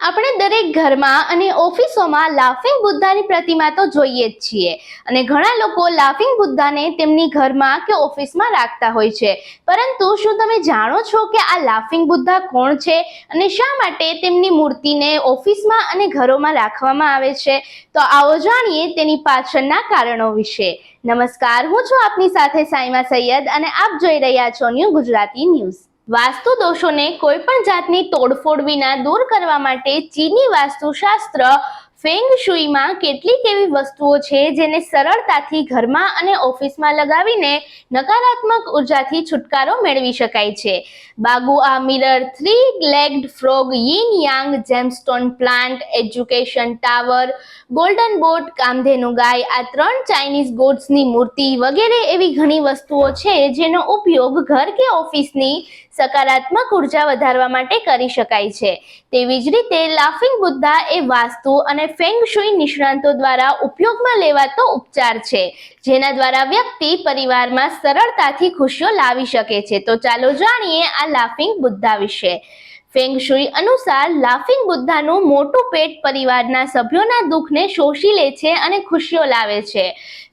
આપણે દરેક ઘરમાં અને ઓફિસોમાં લાફિંગ બુદ્ધાની પ્રતિમા તો જોઈએ જ છીએ. અને ઘણા લોકો લાફિંગ બુદ્ધાને તેમની ઘરમાં કે ઓફિસમાં રાખતા હોય છે. પરંતુ શું તમે જાણો છો કે આ લાફિંગ બુદ્ધા કોણ છે? અને શા માટે તેમની મૂર્તિને ઓફિસમાં અને ઘરોમાં રાખવામાં આવે છે? તો આવો જાણીએ તેની પાછળના કારણો વિશે. નમસ્કાર, હું છું આપની સાથે સાઈમા સૈયદ અને આપ જોઈ રહ્યા છો ન્યૂ ગુજરાતી ન્યૂઝ વાસ્તુ દોષોને કોઈ પણ જાતની તોડફોડ વિના દૂર કરવા માટે ચીની વાસ્તુશાસ્ત્ર ફેંગ શુઈમાં કેટલીક એવી વસ્તુઓ છે જેને સરળતાથી ઘરમાં અને ઓફિસમાં લગાવીને નકારાત્મક ઉર્જાથી છુટકારો મેળવી શકાય છે. Bagua mirror three legged frog yin yang gemstone plant education tower golden boat Kamdhenu ગાય, આ ત્રણ ચાઇનીઝ ગોડ્સની મૂર્તિ વગેરે એવી ઘણી વસ્તુઓ છે જેનો ઉપયોગ ઘર કે ઓફિસની સકારાત્મક ઊર્જા વધારવા માટે કરી શકાય છે. તેવી જ રીતે લાફિંગ બુદ્ધા એ વાસ્તુ અને ફેંગ શુઈ નિષ્ણાંતો દ્વારા ઉપયોગમાં લેવાતો ઉપચાર છે, જેના દ્વારા વ્યક્તિ પરિવારમાં સરળતાથી ખુશીઓ લાવી શકે છે. તો ચાલો જાણીએ આ લાફિંગ બુદ્ધા વિશે. ફેંગ શુઈ અનુસાર લાફિંગ બુદ્ધાનું મોટું પેટ પરિવારના સભ્યોના દુઃખને શોષી લે છે અને ખુશીઓ લાવે છે.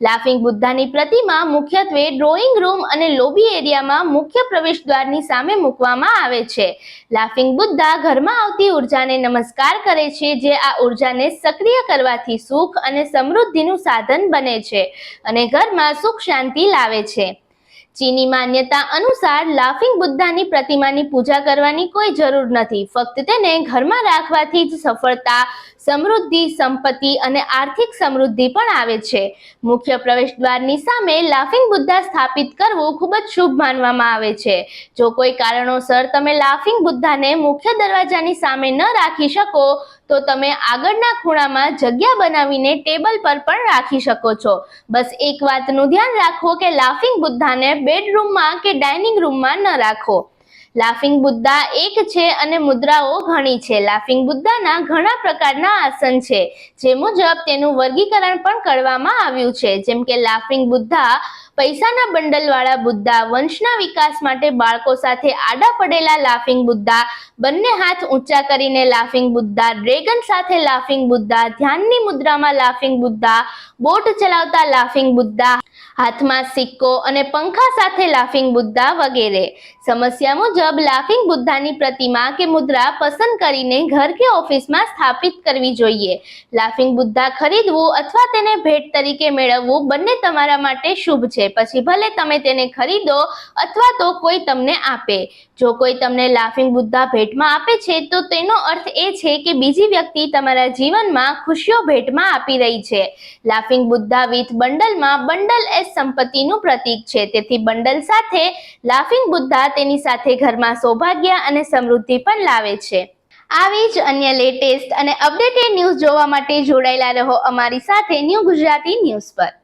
લાફિંગ બુદ્ધાની પ્રતિમા મુખ્યત્વે ડ્રોઈંગ રૂમ અને લોબી એરિયામાં મુખ્ય પ્રવેશ દ્વારની સામે મૂકવામાં આવે છે. લાફિંગ બુદ્ધા ઘરમાં આવતી ઉર્જાને નમસ્કાર કરે છે, જે આ ઉર્જાને સક્રિય કરવાથી સુખ અને સમૃદ્ધિનું સાધન બને છે અને ઘરમાં સુખ શાંતિ લાવે છે. ચીની માન્યતા અનુસાર લાફિંગ બુદ્ધાની પ્રતિમાની પૂજા કરવાની કોઈ જરૂર નથી. ફક્ત તેને ઘરમાં રાખવાથી જ સફળતા, સમૃદ્ધિ, સંપત્તિ અને આર્થિક સમૃદ્ધિ પણ આવે છે. મુખ્ય પ્રવેશ દ્વારની સામે લાફિંગ બુદ્ધા સ્થાપિત કરવું ખૂબ જ શુભ માનવામાં આવે છે. જો કોઈ કારણોસર તમે લાફિંગ બુદ્ધાને મુખ્ય દરવાજાની સામે ન રાખી શકો તો તમે આગળના ખૂણામાં જગ્યા બનાવીને ટેબલ પર પણ રાખી શકો છો. બસ એક વાતનું ધ્યાન રાખો કે લાફિંગ બુદ્ધાને બેડરૂમમાં કે ડાઇનિંગ રૂમમાં ન રાખો. લાફિંગ બુદ્ધા એક છે અને મુદ્રાઓ ઘણી છે. લાફિંગ બુદ્ધાના ઘણા પ્રકારના આસન છે. જે મુજબ તેનું વર્ગીકરણ પણ કરવામાં આવ્યું છે. જેમ કે લાફિંગ બુદ્ધા પૈસાના બંડલવાળા બુદ્ધા વંશના વિકાસ માટે બાળકો સાથે આડા પડેલા લાફિંગ બુદ્ધા, બંને હાથ ઊંચા કરીને લાફિંગ બુદ્ધા, ડ્રેગન સાથે લાફિંગ બુદ્ધા, ધ્યાનની મુદ્રામાં લાફિંગ બુદ્ધા, બોટ ચલાવતા લાફિંગ બુદ્ધા, હાથમાં સિક્કો અને પંખા સાથે લાફિંગ બુદ્ધા વગેરે. સમસ્યા મુજબ લાફિંગ બુદ્ધાની પ્રતિમા કે મુદ્રા પસંદ કરીને ઘર કે ઓફિસમાં સ્થાપિત કરવી જોઈએ. લાફિંગ બુદ્ધા ખરીદવું અથવા તેને ભેટ તરીકે મેળવવું બંને તમારા માટે શુભ છે. પછી ભલે તમે તેને ખરીદો અથવા તો કોઈ તમને આપે. જો કોઈ તમને લાફિંગ બુદ્ધા ભેટમાં આપે છે, તો તેનો અર્થ એ છે કે બીજી વ્યક્તિ તમારા જીવનમાં ખુશીઓ ભેટમાં આપી રહી છે. લાફિંગ બુદ્ધા વિથ બંડલમાં બંડલ એ સંપત્તિનું પ્રતીક છે. તેથી બંડલ સાથે લાફિંગ બુદ્ધા તેની સાથે ઘરમાં સૌભાગ્ય અને સમૃદ્ધિ પણ લાવે છે. આવી જ અન્ય લેટેસ્ટ અને અપડેટેડ ન્યૂઝ જોવા માટે જોડાયેલા રહો અમારી સાથે ન્યૂ ગુજરાતી ન્યૂઝ પર.